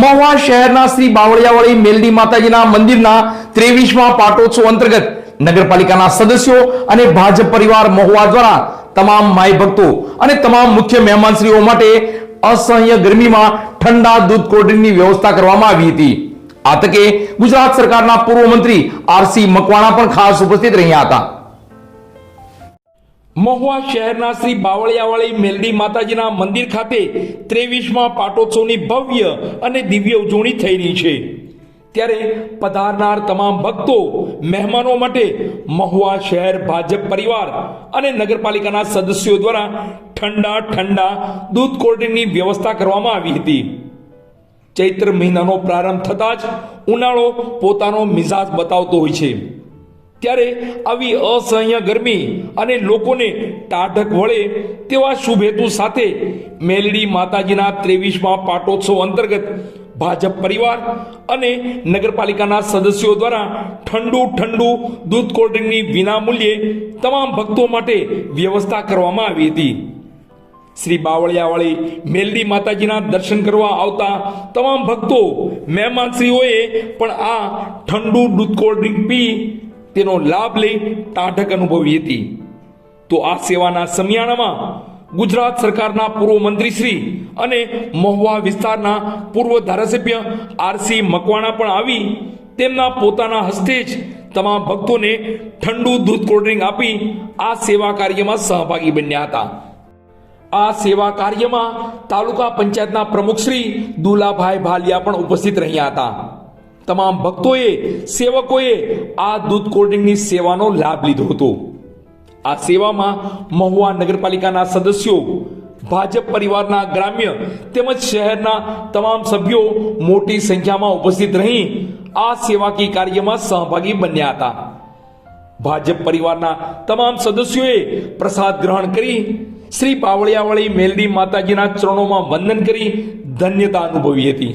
મહુવા શહેરના શ્રી બાવળિયાવાળી મેલડી માતાજીના મંદિરના ત્રેવીસમાં પાટોત્સવ અંતર્ગત નગરપાલિકાના સદસ્યો અને ભાજપ પરિવાર મહુવા દ્વારા તમામ માય ભક્તો અને તમામ મુખ્ય મહેમાનશ્રીઓ માટે અસહ્ય ગરમીમાં ઠંડા દૂધ કોલ્ડ્રિંકની વ્યવસ્થા કરવામાં આવી હતી. આ તકે ગુજરાત સરકારના પૂર્વ મંત્રી આરસી મકવાણા પણ ખાસ ઉપસ્થિત રહ્યા હતા. મહુવા શહેરના શ્રી બાવળિયાવાળી મેલડી માતાજીના મંદિર ખાતે ત્રેવીસમાં પાટોત્સવની ભવ્ય અને દિવ્ય ઉજવણી થઈ રહી છે. ત્યારે પધારનાર તમામ ભક્તો, મહેમાનો માટે મહુવા શહેર ભાજપ પરિવાર અને નગરપાલિકાના સદસ્યો દ્વારા ઠંડા ઠંડા દૂધ કોલ્ડ્રિંકની વ્યવસ્થા કરવામાં આવી હતી. ચૈત્ર મહિનાનો પ્રારંભ થતાં જ ઉનાળો પોતાનો મિજાજ બતાવતો હોય છે. ત્યારે આવી અસહ્ય ગરમી અને લોકોને ટાઢક વળે તેવા શુભેતુ સાથે મેલડી માતાજીના ત્રેવીસમાં પાટોત્સવ અંતર્ગત ભાજપ પરિવાર અને નગરપાલિકાના સદસ્યો દ્વારા ઠંડુ ઠંડુ દૂધ કોલ્ડ્રિંકની વિના મૂલ્યે તમામ ભક્તો માટે વ્યવસ્થા કરવામાં આવી હતી. શ્રી બાવળિયાવાળી મેલડી માતાજીના દર્શન કરવા આવતા તમામ ભક્તો, મહેમાનશ્રીઓએ પણ આ ઠંડુ દૂધ કોલ્ડ્રિંક પી તેનો લાભ લઈ ટાઢક અનુભવી હતી. તો આ સેવાના સમિયાણામાં ગુજરાત સરકારના પૂર્વ મંત્રી શ્રી અને મહુવા વિસ્તારના પૂર્વ ધારાસભ્ય આરસી મકવાણા પણ આવી. તેમના પોતાના હસ્તે જ તમામ ભક્તોને ઠંડુ દૂધ કોલ્ડ્રિંક આપી આ સેવા કાર્યમાં સહભાગી બન્યા હતા. આ સેવા કાર્યમાં તાલુકા પંચાયતના પ્રમુખ શ્રી દુલાભાઈ ભાલિયા પણ ઉપસ્થિત રહ્યા હતા. તમામ ભક્તોએ, સેવકોએ આ દૂધ કોલ્ડ્રિંકની સેવાનો લાભ લીધો હતો. આ સેવામાં મહુવા નગરપાલિકાના સદસ્યો, ભાજપ પરિવારના ગ્રામ્ય તેમજ શહેરના તમામ સભ્યો મોટી સંખ્યામાં ઉપસ્થિત રહી આ સેવાકીય કાર્યમાં સહભાગી બન્યા હતા. ભાજપ પરિવારના તમામ સદસ્યોએ પ્રસાદ ગ્રહણ કરી, શ્રી પાવળિયાવાળી મેલડી માતાજીના ચરણોમાં વંદન કરી, ધન્યતા અનુભવી હતી.